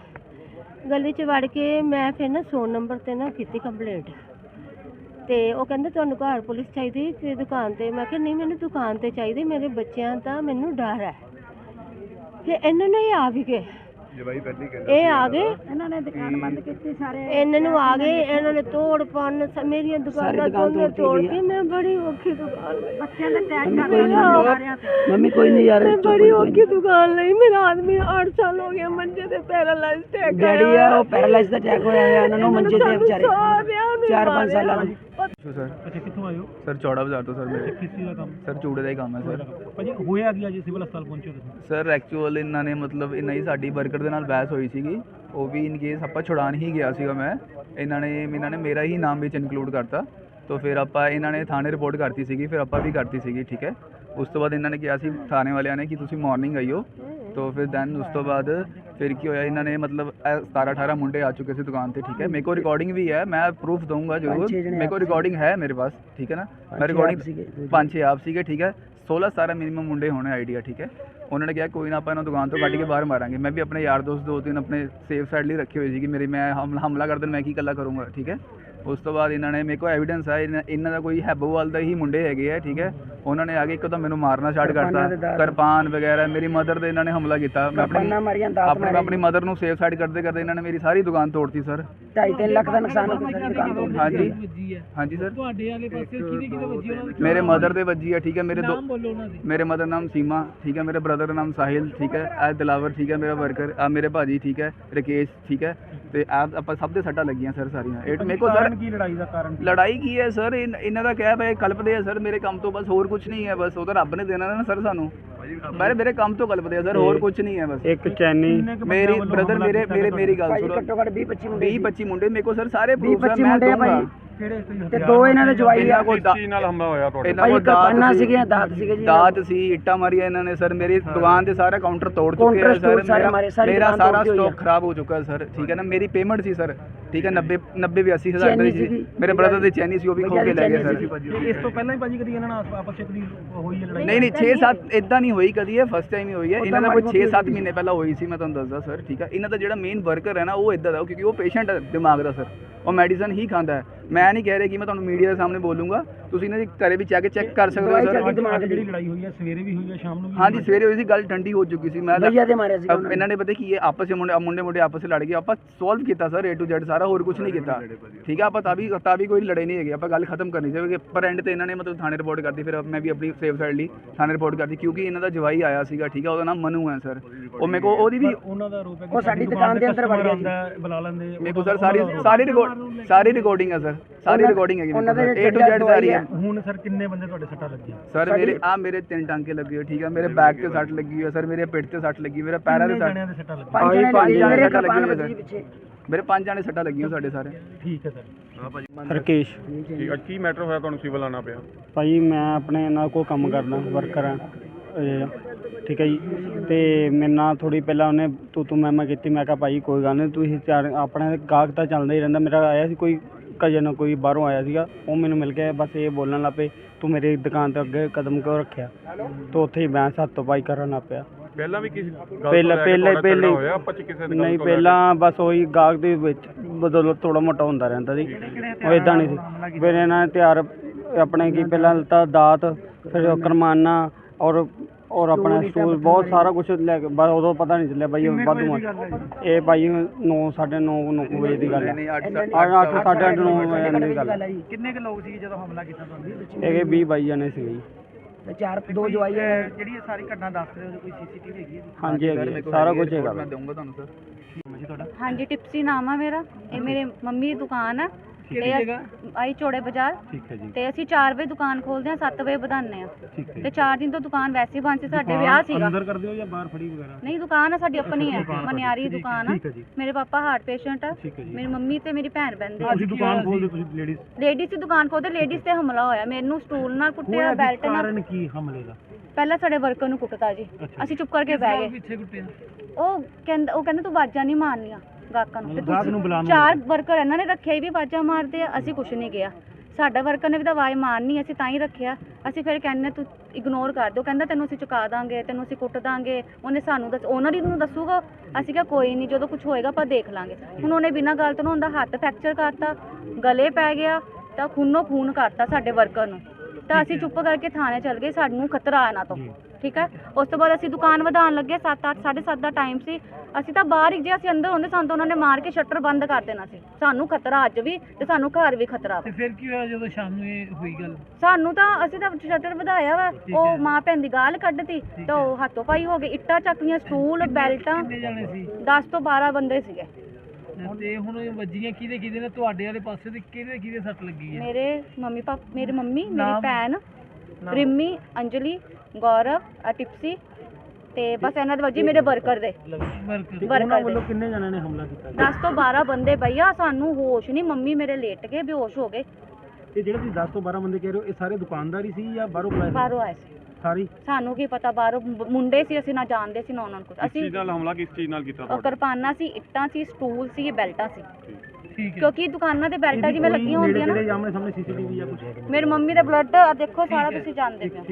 Speaker 4: ਗਲੀ 'ਚ ਵੜ ਕੇ ਮੈਂ ਫਿਰ ਨਾ 100 ਨੰਬਰ ਤੇ ਨਾ ਕੀਤੀ ਕੰਪਲੇਂਟ। ਤੇ ਉਹ ਕਹਿੰਦੇ ਤੁਹਾਨੂੰ ਘਰ ਪੁਲਿਸ ਚਾਹੀਦੀ ਕਿ ਦੁਕਾਨ ਤੇ। ਮੈਂ ਕਿਹਾ ਨਹੀਂ ਮੈਨੂੰ ਦੁਕਾਨ ਤੇ ਚਾਹੀਦੀ ਮੇਰੇ ਬੱਚਿਆਂ ਦਾ ਮੈਨੂੰ ਡਰ ਹੈ। ਫਿਰ ਇਹਨਾਂ ਨੇ ਇਹ ਆ ਵੀ ਗਏ। ਇਹ ਆ ਗਏ? ਇਹਨਾਂ ਨੇ ਦੁਕਾਨ ਬੰਦ ਕੀਤੀ ਸਾਰੇ ਇਹਨਾਂ ਨੂੰ ਆ ਗਏ ਇਹਨਾਂ ਨੇ ਤੋੜ ਪੰਨ ਸ- ਮੇਰੀਆਂ ਦੁਕਾਨਾਂ ਦੋਨੇ ਤੋੜ ਕੇ ਮੈਂ ਬੜੀ ਔਖੀ ਦੁਕਾਨ ਬੱਚਿਆਂ ਦਾ ਟੈਗ
Speaker 6: ਮੰਮੀ ਕੋਈ ਨਹੀਂ ਯਾਰ
Speaker 4: ਮੈਂ ਬੜੀ ਔਖੀ ਦੁਕਾਨ ਲਈ। ਮੇਰਾ ਆਦਮੀ 8 ਸਾਲ ਹੋ ਗਿਆ ਮੰਜੇ ਤੇ ਪੈਰਾਲਾਈਜ਼ ਤੇ
Speaker 6: ਡੈਡੀ ਆ ਉਹ ਪੈਰਾਲਾਈਜ਼ ਦਾ ਅਟੈਕ ਹੋਇਆ ਹੈ ਉਹਨਾਂ ਨੂੰ ਮੰਜੇ ਤੇ ਵਿਚਾਰੇ ਚਾਰ ਪੰਜ ਸਾਲਾਂ ਦੇ
Speaker 3: ਅੱਛਾ ਕਿੱਥੋਂ ਆਏ ਹੋ?
Speaker 7: ਸਰ ਚੌੜਾ ਬਾਜ਼ਾਰ ਤੋਂ ਸਰ ਮੇਰੇ
Speaker 3: ਕਿਸ ਚੀਜ਼ ਦਾ ਕੰਮ?
Speaker 7: ਸਰ ਚੂੜੇ ਦਾ ਹੀ ਕੰਮ ਹੈ ਸਰ।
Speaker 3: ਭਾਜੀ ਹੋਇਆ ਕੀ ਅੱਜ ਸਿਵਲ ਹਸਪਤਾਲ ਪਹੁੰਚੇ ਹੋ ਤੁਸੀਂ?
Speaker 7: ਸਰ ਐਕਚੁਅਲ ਇਹਨਾਂ ਨੇ ਮਤਲਬ ਇਹਨਾਂ ਹੀ ਸਾਡੀ ਵਰਕਰ ਦੇ ਨਾਲ ਬਹਿਸ ਹੋਈ ਸੀਗੀ। ਉਹ ਵੀ ਇਨ ਕੇਸ ਆਪਾਂ ਛੁਡਾਣ ਹੀ ਗਿਆ ਸੀਗਾ ਮੈਂ। ਇਹਨਾਂ ਨੇ ਇਹਨਾਂ ਨੇ ਮੇਰਾ ਹੀ ਨਾਮ ਵਿੱਚ ਇਨਕਲੂਡ ਕਰਤਾ। ਤਾਂ ਫਿਰ ਆਪਾਂ ਇਹਨਾਂ ਨੇ ਥਾਣੇ ਰਿਪੋਰਟ ਕਰਤੀ ਸੀਗੀ ਫਿਰ ਆਪਾਂ ਵੀ ਕਰਤੀ ਸੀਗੀ ਠੀਕ ਹੈ? ਉਸ ਤੋਂ ਬਾਅਦ ਇਹਨਾਂ ਨੇ ਕਿਹਾ ਸੀ ਥਾਣੇ ਵਾਲਿਆਂ ਨੇ ਕਿ ਤੁਸੀਂ ਮਾਰਨਿੰਗ ਆਈਓ ਤਾਂ ਫਿਰ ਦੈਨ ਉਸ ਤੋਂ ਬਾਅਦ ਫਿਰ ਕੀ ਹੋਇਆ ਇਹਨਾਂ ਨੇ ਮਤਲਬ ਇਹ 17 18 ਮੁੰਡੇ ਆ ਚੁੱਕੇ ਸੀ ਦੁਕਾਨ ਤੇ ਠੀਕ ਹੈ ਮੇਰੇ ਕੋਲ ਰਿਕਾਰਡਿੰਗ ਵੀ ਹੈ ਮੈਂ ਪ੍ਰੂਫ ਦਊਂਗਾ ਜ਼ਰੂਰ
Speaker 6: ਛੇ ਜਣੇ
Speaker 7: ਮੇਰੇ ਕੋਲ ਰਿਕਾਰਡਿੰਗ ਹੈ ਮੇਰੇ ਪਾਸ ਠੀਕ ਹੈ ਨਾ ਮੈਂ ਰਿਕਾਰਡਿੰਗ ਪੰਜ ਛੇ ਆਪ ਸੀਗੇ ਠੀਕ ਹੈ 16 17 ਮਿਨੀਮਮ ਮੁੰਡੇ ਹੋਣੇ ਆਈਡੀਆ ਠੀਕ ਹੈ ਉਹਨਾਂ ਨੇ ਕਿਹਾ ਕੋਈ ਨਾ ਆਪਾਂ ਇਹਨਾਂ ਦੁਕਾਨ ਤੋਂ ਕੱਢ ਕੇ ਬਾਹਰ ਮਾਰਾਂਗੇ ਮੈਂ ਵੀ ਆਪਣੇ ਯਾਰ ਦੋਸਤ ਦੋ ਤਿੰਨ ਆਪਣੇ ਸੇਫ ਸਾਈਡ ਲਈ ਰੱਖੇ ਹੋਏ ਸੀ ਕਿ ਮੇਰੇ ਮੈਂ ਹਮਲਾ ਹਮਲਾ ਕਰ ਦੇਣ ਮੈਂ ਕੀ ਇਕੱਲਾ ਕਰੂੰਗਾ ਠੀਕ ਹੈ ਉਸ ਤੋਂ ਬਾਅਦ ਇਹਨਾਂ ਨੇ ਮੇਰੇ ਕੋਲ ਐਵੀਡੈਂਸ ਹੈ ਇਹਨਾਂ ਇਹਨਾਂ ਦਾ ਕੋਈ ਹੈਬੋਵਾਲ ਦਾ ਹੀ ਮੁੰਡੇ ਹੈਗੇ ਆ ਠੀਕ ਹੈ। ਉਹਨਾਂ ਨੇ ਆ ਕੇ ਇੱਕਦਮ ਮੈਨੂੰ ਮਾਰਨਾ ਸਟਾਰਟ ਕਰਤਾ। ਕਿਰਪਾਨ ਵਗੈਰਾ ਮੇਰੀ ਮਦਰ ਤੇ ਇਹਨਾਂ ਨੇ ਹਮਲਾ ਕੀਤਾ। ਮੈਂ ਆਪਣੀ ਆਪਣੀ ਆਪਣੀ ਮਦਰ ਨੂੰ ਸੇਫ ਸਾਈਡ ਕਰਦੇ ਕਰਦੇ ਇਹਨਾਂ ਨੇ ਮੇਰੀ ਸਾਰੀ ਦੁਕਾਨ ਤੋੜਤੀ ਸਰ
Speaker 6: 2.5 ਲੱਖ ਦਾ ਨੁਕਸਾਨ ਹੋ ਗਿਆ ਸਾਡੀ ਦੁਕਾਨ ਤੋਂ
Speaker 7: ਹਾਂਜੀ। ਹਾਂਜੀ ਸਰ
Speaker 5: ਤੁਹਾਡੇ ਵਾਲੇ ਪਾਸੇ ਕਿਹਦੇ ਕਿਹਦੇ ਵੱਜੀ ਉਹਨਾਂ
Speaker 7: ਮੇਰੇ ਮਦਰ ਦੇ ਵੱਜੀ ਹੈ ਠੀਕ ਹੈ। ਮੇਰੇ ਦੋ
Speaker 5: ਬੋਲੋ ਉਹਨਾਂ ਦੇ।
Speaker 7: ਮੇਰੇ ਮਦਰ ਨਾਮ ਸੀਮਾ ਠੀਕ ਹੈ। ਮੇਰੇ ਬ੍ਰਦਰ ਦਾ ਨਾਮ ਸਾਹਿਲ ਠੀਕ ਹੈ। ਇਹ ਦਿਲਾਵਰ ਠੀਕ ਹੈ। ਮੇਰਾ ਵਰਕਰ ਆ ਮੇਰੇ ਭਾਜੀ ਠੀਕ ਹੈ। ਰਕੇਸ਼ ਠੀਕ ਹੈ। ਤੇ ਆ ਆਪਾਂ ਸਭ ਦੇ ਸੱਟਾਂ ਲੱਗੀਆਂ ਸਰ ਸਾਰੀਆਂ। ਇਹ ਮੇਰੇ ਕੋਲ ਸਰ
Speaker 3: ਕਾਰਨ ਕੀ ਲੜਾਈ ਦਾ ਕਾਰਨ ਕੀ?
Speaker 7: ਲੜਾਈ ਕੀ ਹੈ ਸਰ? ਇਹਨਾਂ ਦਾ ਕਹਿ ਪਏ ਕਲਪਦੇ ਆ ਸਰ ਮੇਰੇ ਕੰਮ ਤੋਂ ਬਸ ਹੋਰ ਕੁਝ ਨਹੀਂ ਹੈ ਬਸ ਉਹ ਤਾਂ ਰੱਬ ਨੇ ਦੇਣਾ ਨਾ ਸਰ ਸਾਨੂੰ। ਮੇਰੇ ਮੇਰੇ ਕੰਮ ਤੋਂ ਕਲਪਦੇ ਆ ਸਰ ਹੋਰ ਕੁਝ ਨਹੀਂ ਹੈ ਬਸ।
Speaker 3: ਕਿੰਨੇ ਕੁ ਬੰਦਿਆਂ
Speaker 7: ਮੇਰੀ ਬ੍ਰਦਰ
Speaker 3: ਹਮਲਾ
Speaker 7: ਮੇਰੇ ਮੇਰੇ ਮੇਰੀ ਗੱਲ ਸੁਣੋ।
Speaker 6: ਘੱਟੋ ਘੱਟ 20 25 ਮੁੰਡੇ।
Speaker 7: 20 25 ਮੁੰਡੇ ਮੇਰੇ ਕੋਲ ਸਰ ਸਾਰੇ ਪ੍ਰੂਫ
Speaker 6: ਪੱਚੀ
Speaker 7: ਮੈਂ
Speaker 6: ਮੁੰਡੇ ਆ
Speaker 7: ਦਊਂਗਾ।
Speaker 3: ਕੋਈ
Speaker 6: ਤੇ ਦੋ ਇਹਨਾਂ ਦੇ ਜਵਾਈ ਆ।
Speaker 7: ਇਹਨਾਂ ਕੋਲ ਦਾ- ਇਹਨਾਂ
Speaker 6: ਭਾਈ
Speaker 7: ਕੋਲ
Speaker 6: ਕਿਰਪਾਨਾਂ
Speaker 7: ਦਾਤ ਸੀ।
Speaker 6: ਸੀਗੀਆਂ ਦਾਤ ਸੀਗੇ ਜੀ।
Speaker 7: ਦਾਤ ਸੀ ਇੱਟਾਂ ਮਾਰੀਆਂ ਇਹਨਾਂ ਨੇ ਸਰ ਮੇਰੀ ਦੁਕਾਨ ਦੇ ਸਾਰਾ ਕਾਊਂਟਰ ਤੋੜ ਚੁੱਕੇ ਆ ਸਰ।
Speaker 6: ਸਾਰੇ
Speaker 7: ਮੇਰਾ-
Speaker 6: ਸਾਰੀ
Speaker 7: ਸਾਰਾ
Speaker 6: ਦਿੱਤੀ
Speaker 7: ਸਟਾਕ ਖਰਾਬ ਹੋ ਚੁੱਕਾ ਸਰ ਠੀਕ ਹੈ ਨਾ? ਮੇਰੀ ਪੇਮੈਂਟ ਸੀ ਸਰ। ਠੀਕ ਹੈ 90 90 82 ਹਜ਼ਾਰ
Speaker 6: ਚੈਨੀ
Speaker 7: ਰੁਪਏ ਸੀ। ਮੇਰੇ ਬ੍ਰਦਰ ਦੀ ਚੈਨੀ ਸੀ ਉਹ ਵੀ ਖੋ ਕੇ ਲੈ ਗਏ ਸਰ।
Speaker 3: ਇਸ ਤੋਂ ਪਹਿਲਾਂ ਹੀ ਭਾਜੀ ਕਦੀ ਇਹਨਾਂ ਨਾਲ ਆਪਸ ਵਿੱਚ ਕਦੀ ਹੋਈ ਹੈ ਲੜਾਈ?
Speaker 7: ਨਹੀਂ ਨਹੀਂ 6 7 ਇਦਾਂ ਨਹੀਂ ਹੋਈ ਕਦੀ ਇਹ ਫਸਟ ਟਾਈਮ ਹੀ ਹੋਈ ਹੈ। ਇਹਨਾਂ ਦਾ ਕੋਈ 6 7 ਮਹੀਨੇ ਪਹਿਲਾਂ ਹੋਈ ਸੀ ਮੈਂ ਤੁਹਾਨੂੰ ਦੱਸਦਾ ਸਰ ਠੀਕ ਹੈ। ਇਹਨਾਂ ਦਾ ਜਿਹੜਾ ਮੇਨ ਵਰਕਰ ਹੈ ਨਾ ਉਹ ਇਦਾਂ ਦਾ ਕਿਉਂਕਿ ਉਹ ਪੇਸ਼ੈਂਟ ਹੈ ਦਿਮਾਗ ਦਾ ਸਰ। ਉਹ ਮੈਡੀਸਨ ਹੀ ਖਾਂਦਾ ਹੈ। ਮੈਂ ਨਹੀਂ ਕਹਿ ਰਿਹਾ ਕਿ ਮੈਂ ਤੁਹਾਨੂੰ ਮੀਡੀਆ ਦੇ ਸਾਹਮਣੇ ਬੋਲੂੰਗਾ। ਤੁਸੀਂ ਇਹਨਾਂ ਦੀ ਘਰੇ ਵੀ ਜਾ ਕੇ ਚੈੱਕ ਕਰ ਸਕਦੇ ਹੋ ਸਰ।
Speaker 3: ਅੱਜ ਅੱਜ ਜਿਹੜੀ ਲੜਾਈ ਹੋਈ ਹੈ ਸਵੇਰੇ ਵੀ ਹੋਈ ਹੈ ਸ਼ਾਮ ਨੂੰ ਵੀ
Speaker 7: ਹਾਂਜੀ ਸਵੇਰੇ ਹੋਈ ਸੀ ਗੱਲ ਠੰਡੀ ਹੋ ਚੁੱਕੀ ਸੀ। ਮੈਂ ਤਾਂ-
Speaker 6: ਭਈਆ ਦੇ ਮਾਰਿਆ
Speaker 7: ਇਹਨਾਂ ਨੇ ਪਤਾ ਕੀ ਹੈ ਆਪਸ ਵਿੱਚ ਮੁੰਡੇ ਮੁੰਡੇ ਮੁੰਡੇ ਆਪਸ ਵਿੱਚ ਲੜ ਗਏ। ਆਪਾਂ ਸੋਲਵ ਕੀਤਾ ਸਰ A to Z ਸਾਰਾ ਹੋਰ ਕੁਝ ਨਹੀਂ ਕੀਤਾ। ਠੀਕ ਹੈ ਆਪਾਂ ਤਾਂ ਵੀ ਤਾਂ ਵੀ ਕੋਈ ਲੜੇ ਨਹੀਂ ਹੈਗੇ। ਆਪਾਂ ਗੱਲ ਖਤਮ ਕਰਨੀ ਸੀ ਪਰ ਐਂਡ ਤੇ ਇਹਨਾਂ ਨੇ ਮਤਲਬ ਥਾਣੇ ਰਿਪੋਰਟ ਕਰਤੀ ਫਿਰ ਮੈਂ ਵੀ ਆਪਣੀ ਸੇਫ ਸਾਈਡ ਲਈ ਥਾਣੇ ਰਿਪੋਰਟ ਕਰਤੀ ਕਿਉਂਕਿ ਇਹਨਾਂ ਦਾ ਜਵਾਈ ਆਇਆ ਸੀਗਾ ਠੀਕ ਹੈ ਉਹਦਾ ਨਾਮ ਮਨੂ ਹੈ ਸਰ। ਉਹ ਮੇਰੇ ਕੋ ਉਹਦੀ ਵੀ
Speaker 3: ਉਹਨਾਂ ਦਾ ਆਰੋਪ ਹੈ
Speaker 6: ਉਹ ਸਾਡੀ ਦੁਕਾਨ ਦੇ ਅੰਦਰ ਵੜ ਗਿਆ
Speaker 3: ਬੁਲਾ ਲੈਂਦੇ
Speaker 7: ਮੇਰੇ ਕੋ ਸਰ ਸਾਰੀ ਸਾਰੀ ਰਿਕਾਰਡ ਸਾਰੀ ਰਿਕਾਰਡਿੰਗ ਹੈ ਸਰ। ਸਾਰੀ ਰਿਕਾਰਡਿੰਗ ਹੈਗੀ
Speaker 6: ਉਹਨਾਂ
Speaker 7: ਮੇਰੇ
Speaker 6: ਦੇ
Speaker 7: ਕੋਲ। A to Z ਸਾਰੀ ਹੈ।
Speaker 3: ਹੁਣ ਸਰ ਕਿੰਨੇ ਬੰਦੇ ਤੁਹਾਡੇ ਸੱਟਾਂ ਲੱਗੀਆਂ?
Speaker 7: ਸਰ ਮੇਰੇ ਆ ਮੇਰੇ ਤਿੰਨ ਟਾਂਕੇ ਲੱਗੇ ਹੋਏ ਠੀਕ ਹੈ ਮੇਰੇ ਬੈਕ ਤੇ ਸੱਟ ਲੱਗੀ ਹੋਈ ਹੈ ਸਰ ਮੇਰੇ ਪਿੱਠ ਤੇ ਸੱਟ ਲੱਗੀ ਮੇਰੇ ਪੈਰਾਂ ਤੇ ਸੱਟ
Speaker 3: ਸੱਟਾਂ ਲੱਗੀਆਂ?
Speaker 6: ਪੰਜ ਜਣੇ
Speaker 7: ਪੰਜ
Speaker 6: ਲੱਗੇ
Speaker 7: ਜਣੇ
Speaker 6: ਮੇਰੇ
Speaker 7: ਸੱਟਾਂ ਸਰ।
Speaker 6: ਪਿੱਛੇ।
Speaker 7: ਮੇਰੇ ਪੰਜ ਜਾਣੇ ਸੱਟਾਂ ਲੱਗੀਆਂ ਸਾਡੇ ਸਾਰੇ।
Speaker 3: ਠੀਕ ਹੈ ਸਰ
Speaker 8: ਰਕੇਸ਼
Speaker 9: ਠੀਕ ਆ ਕੀ ਮੈਟਰ ਹੋਇਆ ਤੁਹਾਨੂੰ? ਸਿਵਲ ਆਣਾ ਪਿਆ।
Speaker 8: ਭਾਈ ਮੈਂ ਆਪਣੇ ਨਾਲ ਕੋ ਕੰਮ ਕਰਦਾ ਵਰਕਰ ਆ। ਠੀਕ ਹੈ ਜੀ। ਤੇ ਮੇਰੇ ਨਾਲ ਥੋੜੀ ਪਹਿਲਾਂ ਉਹਨੇ ਤੂੰ ਤੂੰ ਮੈਂ ਮੈਂ ਕੀਤੀ। ਮੈਂ ਕਿਹਾ ਭਾਈ ਕੋਈ ਗੱਲ ਨਹੀਂ ਤੁਸੀਂ ਚਾਰ ਆਪਣੇ ਗਾਹਕ ਤਾਂ ਚੱਲਦਾ ਹੀ ਰਹਿੰਦਾ। ਮੇਰਾ ਆਇਆ ਸੀ ਕੋਈ ਕਜਨ ਕੋਈ ਬਾਹਰੋਂ ਆਇਆ ਸੀਗਾ ਉਹ ਮੈਨੂੰ ਮਿਲ ਕੇ ਬਸ ਇਹ ਬੋਲਣ ਲੱਗ ਪਏ ਤੂੰ ਮੇਰੀ ਦੁਕਾਨ ਤੇ ਅੱਗੇ ਕਦਮ ਕਿਉਂ ਰੱਖਿਆ? ਤੇ ਉੱਥੇ ਹੀ ਮੈਂ ਹੱਥੋਂ ਪਾਈ ਕਰਨ ਲੱਗ ਪਿਆ।
Speaker 9: ਪਹਿਲਾਂ ਵੀ ਕਿਸੇ ਤੋਂ
Speaker 8: ਪਹਿਲਾਂ ਪਹਿਲਾਂ ਪਹਿਲਾਂ ਨਹੀਂ
Speaker 9: ਤੋਂ?
Speaker 8: ਪਹਿਲਾਂ ਬਸ ਉਹੀ ਗਾਹਕ ਦੇ ਵਿੱਚ ਬਦਲ ਥੋੜਾ ਮੋਟਾ ਹੁੰਦਾ ਰਹਿੰਦਾ ਸੀ। ਉਹ ਇਦਾਂ ਨਹੀਂ ਸੀ। ਫਿਰ ਇਹਨਾਂ ਨੇ ਤਿਆਰ ਆਪਣੇ ਕੀ ਪਹਿਲਾਂ ਤਾਂ ਦਾਤ ਫਿਰ ਕਰਮਾਨਾ ਔਰ ਔਰ ਆਪਣਾ ਸਟੂਲ ਬਹੁਤ ਸਾਰਾ ਕੁਝ ਲੈ ਕੇ ਬਸ ਉਦੋਂ ਪਤਾ ਨਹੀਂ ਚੱਲਿਆ ਬਾਈ ਵਾਧੂ ਆ। ਇਹ ਬਾਈ 9 9:30 9 ਵਜੇ ਦੀ ਗੱਲ ਹੈ।
Speaker 7: ਨਹੀਂ 8
Speaker 8: ਅੱਠ ਅੱਠ ਸਾਢੇ ਅੱਠ 9 ਵਜੇ ਦੀ ਗੱਲ ਹੈ।
Speaker 10: ਕਿੰਨੇ ਕੁ ਲੋਕ ਸੀ ਜਦੋਂ ਹਮਲਾ ਕੀਤਾ ਤੁਹਾਨੂੰ?
Speaker 8: ਇਹ 20 ਬਾਈ ਜਣੇ ਸੀਗੇ ਜੀ।
Speaker 10: ਤੇ ਚਾਰ ਦੋ ਜਵਾਈ
Speaker 11: ਜਿਹੜੀ ਇਹ ਸਾਰੀ ਘਟਨਾ ਦੱਸ ਰਹੇ ਹੋ ਕੋਈ ਸੀਸੀਟੀਵੀ ਹੈਗੀ ਹੈ?
Speaker 8: ਹਾਂਜੀ ਹੈਗੀ ਹੈ, ਸਾਰਾ ਕੁਝ ਹੈਗਾ
Speaker 7: ਮੈਂ। ਦਊਂਗਾ ਤੁਹਾਨੂੰ ਸਰ।
Speaker 12: ਹਾਂਜੀ ਟਿਪਸੀ ਨਾਮ ਆ ਮੇਰਾ। ਇਹ ਮੇਰੇ ਮੰਮੀ ਦੀ ਦੁਕਾਨ ਆ। ਇਹ ਆਈ ਚੋੜੇ ਬਾਜ਼ਾਰ
Speaker 8: ਠੀਕ ਹੈ ਜੀ।
Speaker 12: ਤੇ ਅਸੀਂ 4 ਵਜੇ ਦੁਕਾਨ ਖੋਲਦੇ ਆ 7 ਵਜੇ ਵਧਾਉਂਦੇ ਆ
Speaker 8: ਠੀਕ ਹੈ
Speaker 12: ਤੇ 4 ਦਿਨ ਤੋਂ ਦੁਕਾਨ ਵੈਸੇ ਹੀ ਬੰਦ ਸੀ ਸਾਡੇ ਵਿਆਹ ਸੀਗਾ।
Speaker 8: ਅੰਦਰ ਕਰਦੇ ਹੋ ਜਾਂ ਬਾਹਰ ਫੜੀ ਵਗੈਰਾ?
Speaker 12: ਨਹੀਂ ਦੁਕਾਨ ਆ ਸਾਡੀ ਆਪਣੀ ਹੈ। ਮਨਿਆਰੀ ਦੁਕਾਨ ਆ।
Speaker 8: ਠੀਕ ਹੈ ਜੀ।
Speaker 12: ਮੇਰੇ ਪਾਪਾ ਹਾਰਟ ਪੇਸ਼ੈਂਟ ਆ।
Speaker 8: ਠੀਕ ਹੈ ਜੀ।
Speaker 12: ਮੇਰੀ ਮੰਮੀ ਤੇ ਮੇਰੀ ਭੈਣ ਬੰਦੇ ਆ।
Speaker 8: ਤੁਸੀਂ ਦੁਕਾਨ ਖੋਲਦੇ ਤੁਸੀਂ ਲੇਡੀਜ਼
Speaker 12: ਲੇਡੀਜ਼ ਦੀ ਦੁਕਾਨ ਖੋਲਦੇ ਲੇਡੀਜ਼ ਤੇ ਹਮਲਾ ਹੋਇਆ। ਮੈਨੂੰ ਸਟੂਲ ਨਾਲ ਕੁੱਟਿਆ ਬੈਲਟ ਨਾਲ।
Speaker 8: ਕਾਰਨ ਕੀ ਹਮਲੇ ਦਾ?
Speaker 12: ਪਹਿਲਾਂ ਸਾਡੇ ਵਰਕਰ ਨੂੰ ਕੁੱਟਤਾ ਜੀ। ਅਸੀਂ ਚੁੱਪ ਕਰਕੇ ਬਹਿ ਗਏ।
Speaker 8: ਪਿੱਛੇ ਕੁੱਟਿਆ?
Speaker 12: ਉਹ ਕਹਿੰਦਾ ਉਹ ਕਹਿੰਦਾ ਤੂੰ ਬਾਜਾਂ ਨਹੀਂ ਮਾਰਨੀਆਂ। ਗਾਹਕਾਂ ਨੂੰ। ਤੇ
Speaker 8: ਗਾਹਕ ਨੂੰ ਬੁਲਾਉਣ ਨੂੰ
Speaker 12: ਚਾਰ ਵਰਕਰ ਇਹਨਾਂ ਨੇ ਰੱਖਿਆ ਹੀ ਵੀ ਬਾਜਾਂ ਮਾਰਦੇ ਆ ਅਸੀਂ ਕੁਛ ਨਹੀਂ ਗਿਆ ਸਾਡਾ ਵਰਕਰ ਨੇ ਵੀ ਤਾਂ ਆਵਾਜ਼ ਮਾਰਨੀ ਅਸੀਂ ਤਾਂ ਹੀ ਰੱਖਿਆ। ਅਸੀਂ ਫਿਰ ਕਹਿੰਦੇ ਤੂੰ ਇਗਨੋਰ ਕਰ ਦਿਓ। ਕਹਿੰਦਾ ਤੈਨੂੰ ਅਸੀਂ ਚੁਕਾ ਦਾਂਗੇ ਤੈਨੂੰ ਅਸੀਂ ਕੁੱਟ ਦਾਂਗੇ। ਉਹਨੇ ਸਾਨੂੰ ਦੱਸ ਹੀ ਨੂੰ ਦੱਸੂਗਾ? ਅਸੀਂ ਕਿਹਾ ਕੋਈ ਨਹੀਂ ਜਦੋਂ ਕੁਝ ਹੋਏਗਾ ਆਪਾਂ ਦੇਖ ਲਾਂਗੇ। ਹੁਣ ਉਹਨੇ ਬਿਨਾਂ ਗੱਲ ਤੋਂ ਨਾ ਉਹਦਾ ਹੱਥ ਫ੍ਰੈਕਚਰ ਕਰਤਾ ਗਲੇ ਪੈ ਗਿਆ ਤਾਂ ਖੂਨੋ ਖੂਨ ਕਰਤਾ ਸਾਡੇ ਵਰਕਰ ਨੂੰ। ਤਾਂ ਅਸੀਂ ਚੁੱਪ ਕਰਕੇ ਥਾਣੇ ਚਲ ਗਏ ਸਾਨੂੰ ਖਤਰਾ ਆ ਇਹਨਾਂ ਤੋਂ। ਠੀਕ ਹੈ ਉਸ ਤੋਂ ਬਾਅਦ ਅਸੀਂ ਦੁਕਾਨ ਵਧਾਉਣ ਲੱਗੇ 7 8 7:30 ਦਾ ਟਾਈਮ ਸੀ। ਅਸੀਂ ਤਾਂ ਬਾਹਰ ਹੀ ਜੇ ਅਸੀਂ ਅੰਦਰ ਹੁੰਦੇ ਸਾਨੂੰ ਤਾਂ ਉਹਨਾਂ ਨੇ ਮਾਰ ਕੇ ਸ਼ਟਰ ਬੰਦ ਕਰ ਦੇਣਾ ਸੀ। ਸਾਨੂੰ ਖਤਰਾ ਅੱਜ ਵੀ ਤੇ ਸਾਨੂੰ ਘਰ ਵੀ ਖਤਰਾ ਵਾ।
Speaker 10: ਫਿਰ ਕੀ ਹੋਇਆ ਜਦੋਂ ਸ਼ਾਮ ਨੂੰ ਇਹ ਹੋਈ ਗੱਲ?
Speaker 12: ਸਾਨੂੰ ਤਾਂ ਅਸੀਂ ਤਾਂ ਸ਼ਟਰ ਵਧਾਇਆ ਵਾ। ਉਹ ਮਾਂ ਭੈਣ ਦੀ ਗਾਲ ਕੱਢਤੀ ਤਾਂ ਉਹ ਹੱਥੋਂ ਪਾਈ ਹੋ ਗਈ। ਇੱਟਾਂ ਚੱਕੀਆਂ ਸਟੂਲ ਬੈਲਟਾਂ
Speaker 10: ਕਿੰਨੇ ਜਾਣੇ ਸੀ?
Speaker 12: 10 ਤੋਂ 12 ਬੰਦੇ ਸੀਗੇ।
Speaker 10: ਤੇ ਹੁਣ ਇਹ ਵੱਜੀਆਂ ਕਿਹਦੇ ਕਿਹਦੇ ਨੇ? ਤੁਹਾਡੇ ਵਾਲੇ ਪਾਸੇ ਤੇ ਕਿਹਦੇ ਕਿਹਦੇ ਸੱਟ ਲੱਗੀ ਹੈ
Speaker 12: ਮੇਰੇ ਮੰਮੀ ਪਾਪਾ ਮੇਰੀ ਮੰਮੀ ਮੇਰੀ ਭੈਣ ਰਿੰਮੀ ਅੰਜਲੀ ਗੌਰਵ ਆ ਟਿਪਸੀ ਤੇ ਬਸ ਇਹਨਾਂ ਦੇ ਵੱਜੀ ਮੇਰੇ ਵਰਕਰ ਦੇ।
Speaker 10: ਵਰਕਰ
Speaker 12: ਵਰਕਰ ਦੇ।
Speaker 8: ਕਿੰਨੇ ਜਣਿਆਂ ਨੇ ਹਮਲਾ ਕੀਤਾ
Speaker 12: 10 ਤੋਂ 12 ਬੰਦੇ ਭਈਆ ਸਾਨੂੰ ਹੋਸ਼ ਨਹੀਂ ਮੰਮੀ ਮੇਰੇ ਲੇਟ ਗਏ ਬੇਹੋਸ਼ ਹੋ ਗਏ।
Speaker 8: ਇਹ ਜਿਹੜੇ ਤੁਸੀਂ 10 ਤੋਂ 12 ਬੰਦੇ ਕਹਿ ਰਹੇ ਹੋ ਇਹ ਸਾਰੇ ਦੁਕਾਨਦਾਰ ਹੀ ਸੀ ਜਾਂ ਬਾਹਰੋਂ ਬੁਲਾਏ ਸੀ?
Speaker 12: ਬਾਹਰੋਂ ਆਏ ਸੀ।
Speaker 8: ਸਾਰੀ?
Speaker 12: ਸਾਨੂੰ ਕੀ ਪਤਾ ਬਾਹਰੋਂ ਮੁੰਡੇ ਸੀ ਅਸੀਂ ਨਾ ਜਾਣਦੇ ਸੀ ਨਾ ਉਹਨਾਂ ਨੂੰ ਕੁਝ
Speaker 9: ਕਿਸ
Speaker 12: ਅਸੀਂ
Speaker 9: ਚੀਜ਼ ਨਾਲ ਹਮਲਾ ਕਿਸ ਚੀਜ਼ ਨਾਲ ਕੀਤਾ
Speaker 12: ਉਹ
Speaker 9: ਤੁਹਾਡਾ?
Speaker 12: ਕਿਰਪਾਨਾਂ ਸੀ ਇੱਟਾਂ ਸੀ ਸਟੂਲ ਸੀ ਬੈਲਟਾਂ ਸੀ।
Speaker 10: ਠੀਕ ਹੈ।
Speaker 12: ਕਿਉਂਕਿ ਦੁਕਾਨਾਂ ਤੇ ਬੈਲਟਾਂ ਜਿਵੇਂ ਲੱਗੀਆਂ ਹੁੰਦੀਆਂ ਨਾ।
Speaker 8: ਜਿਹੜੇ ਆਮਣੇ ਸਾਹਮਣੇ ਸੀਸੀਟੀਵੀ ਜਾਂ ਕੁਝ
Speaker 12: ਮੇਰੀ ਮੰਮੀ ਦਾ ਬਲੱਡ ਆ ਦੇਖੋ ਸਾਰਾ ਤੁਸੀਂ ਜਾਣਦੇ ਪਿਓ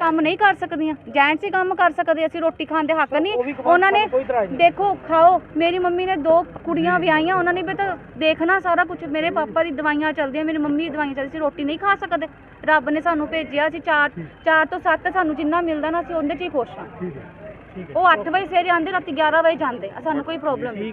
Speaker 12: ਕੰਮ ਨਹੀਂ ਕਰ ਸਕਦੀਆਂ ਜੈਂਟਸ ਹੀ ਕੰਮ ਕਰ ਸਕਦੇ ਅਸੀਂ ਰੋਟੀ ਖਾਣ ਦੇ ਹੱਕ ਨਹੀਂ। ਉਹਨਾਂ ਨੇ ਦੇਖੋ ਖਾਓ ਮੇਰੀ ਮੰਮੀ ਨੇ ਦੋ ਕੁੜੀਆਂ ਵਿਆਹੀਆਂ ਉਹਨਾਂ ਨੇ ਵੀ ਤਾਂ ਦੇਖਣਾ ਸਾਰਾ ਕੁਝ ਮੇਰੇ ਪਾਪਾ ਦੀ ਦਵਾਈਆਂ ਚੱਲਦੀਆਂ ਮੇਰੀ ਮੰਮੀ ਦੀ ਦਵਾਈਆਂ ਚੱਲਦੀ ਸੀ ਰੋਟੀ ਨਹੀਂ ਖਾ ਸਕਦੇ। ਰੱਬ ਨੇ ਸਾਨੂੰ ਭੇਜਿਆ ਅਸੀਂ 4 4 ਤੋਂ 7 ਸਾਨੂੰ ਜਿੰਨਾ ਮਿਲਦਾ ਨਾ ਅਸੀਂ ਉਹਦੇ 'ਚ ਹੀ ਖੁਸ਼ ਹਾਂ। ਉਹ 8 ਵਜੇ ਸਵੇਰੇ ਆਉਂਦੇ ਰਾਤੀ 11 ਵਜੇ ਜਾਂਦੇ ਸਾਨੂੰ ਕੋਈ ਪ੍ਰੋਬਲਮ ਨਹੀਂ।